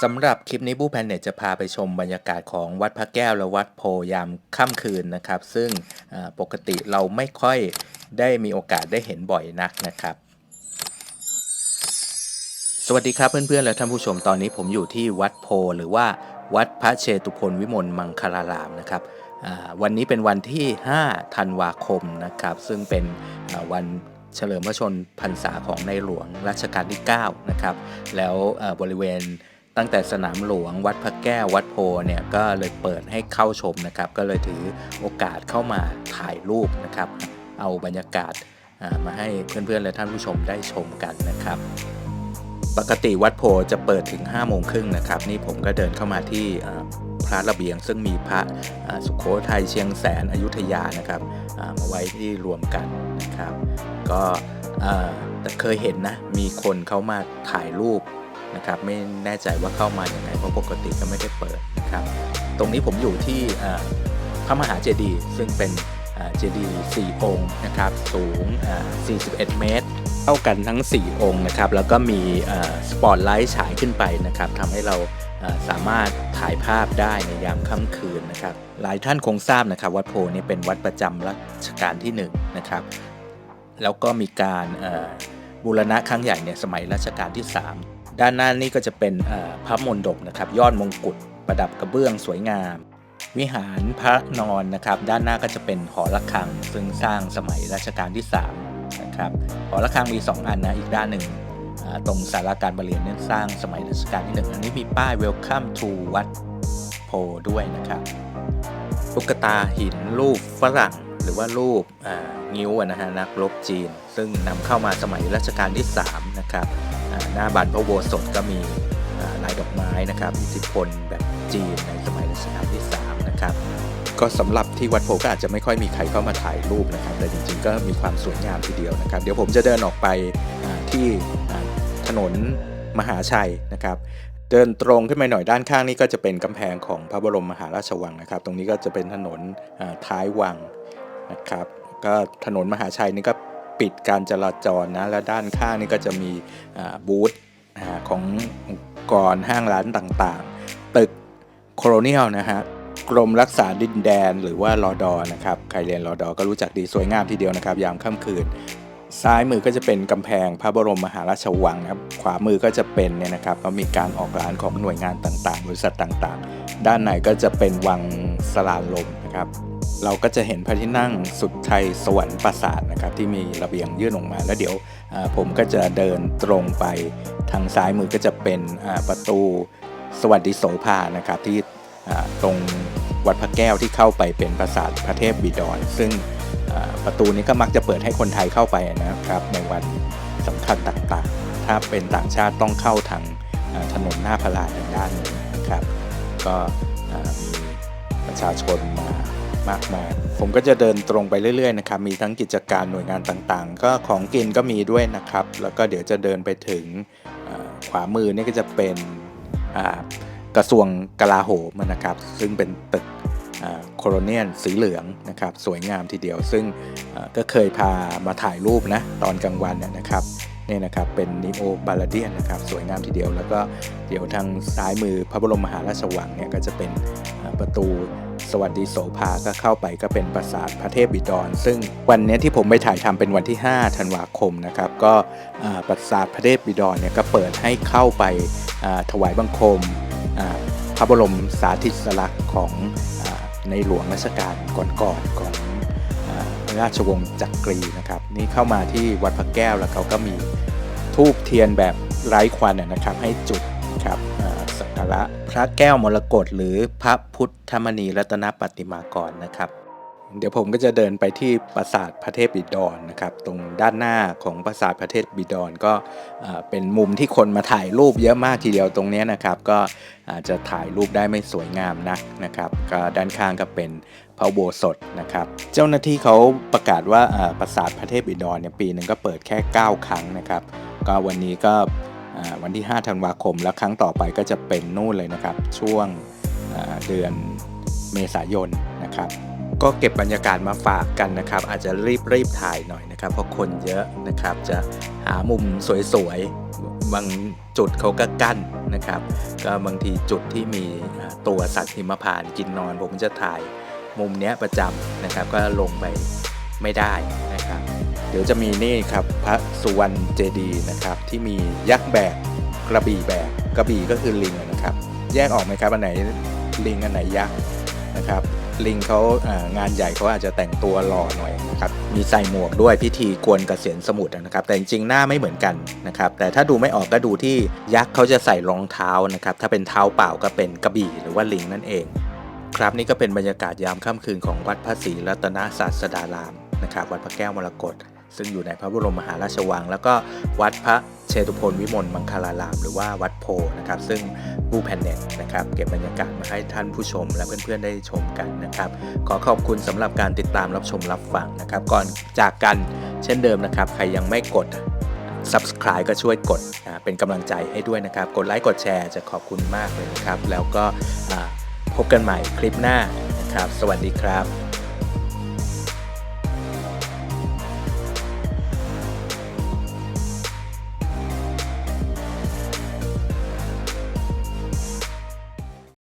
สำหรับคลิปนี้บูแพนเน็ตจะพาไปชมบรรยากาศของวัดพระแก้วและวัดโพยามค่ำคืนนะครับ ซึ่งปกติเราไม่ค่อยได้มีโอกาสได้เห็นบ่อยนักนะครับ สวัสดีครับเพื่อนๆ และท่านผู้ชมตอนนี้ผมอยู่ที่วัดโพหรือว่าวัดพระเชตุพนวิมลมังคลารามนะครับวันนี้เป็นวันที่ 5 ธันวาคมนะครับ ซึ่งเป็นวันเฉลิมพระชนพรรษาของในหลวงรัชกาลที่ 9 นะครับ แล้วบริเวณ ตั้งแต่สนามหลวงวัดพระแก้ววัดโพเนี่ยก็เลยเปิดให้เข้าชมนะครับ ก็เลยถือโอกาสเข้ามาถ่ายรูปนะครับ เอาบรรยากาศมาให้เพื่อนๆและท่านผู้ชมได้ชมกันนะครับ ปกติวัดโพจะเปิดถึง 5 โมงครึ่งนะครับ นี่ผมก็เดินเข้ามาที่พระระเบียง ซึ่งมีพระสุขโขทัยเชียงแสนอยุธยานะครับมาไว้ที่รวมกันนะครับ ก็เอ่อแต่เคยเห็นนะ มีคนเขามาถ่ายรูป นะครับไม่แน่ใจว่าเข้ามาอย่างไงเพราะปกติก็ไม่ได้เปิดนะครับตรงนี้ผมอยู่ที่พระมหาเจดีย์ซึ่งเป็นเจดีย์สี่องค์นะครับสูงอ่า41 เมตรเท่ากันทั้ง 4 องค์นะครับแล้วก็มีสปอตไลท์ฉายขึ้นไปนะครับทำให้เราสามารถถ่ายภาพได้ในยามค่ำคืนนะครับหลายท่านคงทราบนะครับวัดโพนี่เป็นวัดประจำรัชกาลที่1นะครับแล้วก็มีการบูรณะครั้งใหญ่เนี่ยสมัยรัชกาลที่ 3 ด้านหน้านี่ก็จะเป็นพระมณฑปนะครับ ยอดมงกุฎประดับกระเบื้องสวยงาม วิหารพระนอนนะครับ ด้านหน้าก็จะเป็นหอระฆัง ซึ่งสร้างสมัยรัชกาลที่3นะครับหอระฆังมี 2 อันนะอีกด้านหนึ่งตรงสาราการประเรียนเนี่ยสร้างสมัยรัชกาลที่ 1 อันนี้มีป้าย Welcome to วัดโพด้วยนะครับตุ๊กตาหินรูปฝรั่งหรือว่ารูปงิ้วนะฮะนักรบจีน ซึ่งนำเข้ามาสมัยรัชกาลที่ 3 นะครับ หน้าบานพระโบสถก็มีลายดอกไม้นะครับอิทธิพลแบบจีนในสมัยรัชกาลที่3นะครับก็สำหรับที่วัดโพก็อาจจะไม่ค่อยมีใครเข้ามาถ่ายรูปนะครับ แต่จริงๆก็มีความสวยงามทีเดียวนะครับ เดี๋ยวผมจะเดินออกไปที่ถนนมหาชัยนะครับ เดินตรงขึ้นไปหน่อยด้านข้างนี่ก็จะเป็นกำแพงของพระบรมมหาราชวังนะครับ ตรงนี้ก็จะเป็นถนนท้ายวังนะครับ ก็ถนนมหาชัยนี่ก็ ปิดการจราจรนะและด้านข้างนี่ก็จะมีบูธขององค์กรห้างร้านต่างๆ ตึกโคโลเนียลนะฮะกรมรักษาดินแดนหรือว่ารอดอนะครับใครเรียนรอดอก็รู้จักดีสวยงามทีเดียวนะครับ ยามค่ำคืน ซ้ายมือก็จะเป็นกำแพงพระบรมมหาราชวังนะครับขวามือก็จะเป็นเนี่ยนะครับก็มีการออกร้านของหน่วยงานต่างๆ บริษัทต่างๆ ด้านในก็จะเป็นวังสลาลมนะครับ เราก็จะเห็นพระที่นั่งสุดไทยสวรรค์ปราสาทนะครับที่มีระเบียงยื่นออกมา แล้วเดี๋ยวผมก็จะเดินตรงไปทางซ้ายมือก็จะเป็นประตูสวัสดิโสภานะครับที่ตรงวัดพระแก้วที่เข้าไปเป็นปราสาทพระเทพบิดร ซึ่งประตูนี้ก็มักจะเปิดให้คนไทยเข้าไปนะครับ ในวันสำคัญต่างๆ ถ้าเป็นต่างชาติต้องเข้าทางถนนหน้าพระลานทางด้านนี้นะครับ ก็มีประชาชนมา มากมายผมก็จะเดินตรงไปเรื่อยๆนะครับ มีทั้งกิจการหน่วยงานต่างๆ ก็ของกินก็มีด้วยนะครับ แล้วก็เดี๋ยวจะเดินไปถึงขวามือนี่ก็จะเป็นกระทรวงกลาโหมนะครับ ซึ่งเป็นตึกโคโลเนียนสีเหลืองนะครับ สวยงามทีเดียว ซึ่งก็เคยพามาถ่ายรูปนะตอนกลางวันเนี่ยนะครับนี่นะครับเป็นนิโอบาลาเดียนนะครับ สวยงามทีเดียว แล้วก็เดี๋ยวทางซ้ายมือพระบรมมหาราชวังเนี่ยก็จะเป็นประตู สวัสดีโสภาก็เข้าไปก็เป็นปราสาทพระเทพบิดร ซึ่งวันนี้ที่ผมไปถ่ายทำเป็นวันที่ 5 ธันวาคมนะครับ ก็ปราสาทพระเทพบิดรเนี่ยก็เปิดให้เข้าไปถวายบังคมพระบรมสาธิสลักษณ์ของอในหลวงรัชกาลก่อนๆของอ่าราชวงศ์จักรีนะครับ นี่เข้ามาที่วัดพระแก้วแล้วเขาก็มีทูบเทียนแบบไร้ควันนนะครับให้จุด ระ พระแก้วมรกตหรือพระพุทธมณีรัตนปฏิมากรนะครับ เดี๋ยวผมก็จะเดินไปที่ปราสาทพระเทพบิดรนะครับ ตรงด้านหน้าของปราสาทพระเทพบิดรก็เป็นมุมที่คนมาถ่ายรูปเยอะมากทีเดียวตรงนี้นะครับ ก็อาจจะถ่ายรูปได้ไม่สวยงามนักนะครับ ก็ด้านข้างก็เป็นพระโบสถนะครับ เจ้าหน้าที่เขาประกาศว่าปราสาทพระเทพบิดรเนี่ยปีหนึ่งก็เปิดแค่ 9 ครั้งนะครับ ก็วันนี้ก็ วันที่ 5 ธันวาคม แล้วครั้งต่อไปก็จะเป็นนู่นเลยนะครับ ช่วงเดือนเมษายนนะครับ ก็เก็บบรรยากาศมาฝากกันนะครับ อาจจะรีบรีบถ่ายหน่อยนะครับ เพราะคนเยอะนะครับ จะหามุมสวยๆ บางจุดเขาก็กั้นนะครับ ก็บางทีจุดที่มีตัวสัตว์หิมพานกินนอน ผมจะถ่ายมุมเนี้ยประจำนะครับ ก็ลงไปไม่ได้นะครับ เดี๋ยวจะมีนี่ครับพระสุวรรณเจดีนะครับ ที่มียักษ์แบกกระบี่แบกกระบี่ก็คือลิงนะครับ แยกออกไหมครับอันไหนลิงอันไหนยักษ์นะครับลิงเขางานใหญ่เขาอาจจะแต่งตัวหล่อหน่อยนะครับมีใส่หมวกด้วยพิธีกวนกเกษียณสมุทรนะครับ แต่จริงๆหน้าไม่เหมือนกันนะครับ แต่ถ้าดูไม่ออกก็ดูที่ยักษ์เขาจะใส่รองเท้านะครับ ถ้าเป็นเท้าเปล่าก็เป็นกระบี่หรือว่าลิงนั่นเอง ครับนี่ก็เป็นบรรยากาศยามค่ำคืนของวัดพระศรีรัตนศาสดารามนะครับ วัดพระแก้วมรกต ซึ่งอยู่ในพระบรมมหาราชวัง แล้วก็วัดพระเชตุพนวิมลมังคลาราม หรือว่าวัดโพนะครับ ซึ่งบูแพนเน็ตนะครับเก็บบรรยากาศมาให้ท่านผู้ชม และเพื่อนๆได้ชมกันนะครับ ขอขอบคุณสำหรับการติดตามรับชมรับฟังนะครับ ก่อนจากกันเช่นเดิมนะครับ ใครยังไม่กด subscribe ก็ช่วยกดเป็นกำลังใจให้ด้วยนะครับ กดไลค์กดแชร์จะขอบคุณมากเลยนะครับ แล้วก็พบกันใหม่คลิปหน้านะครับ สวัสดีครับ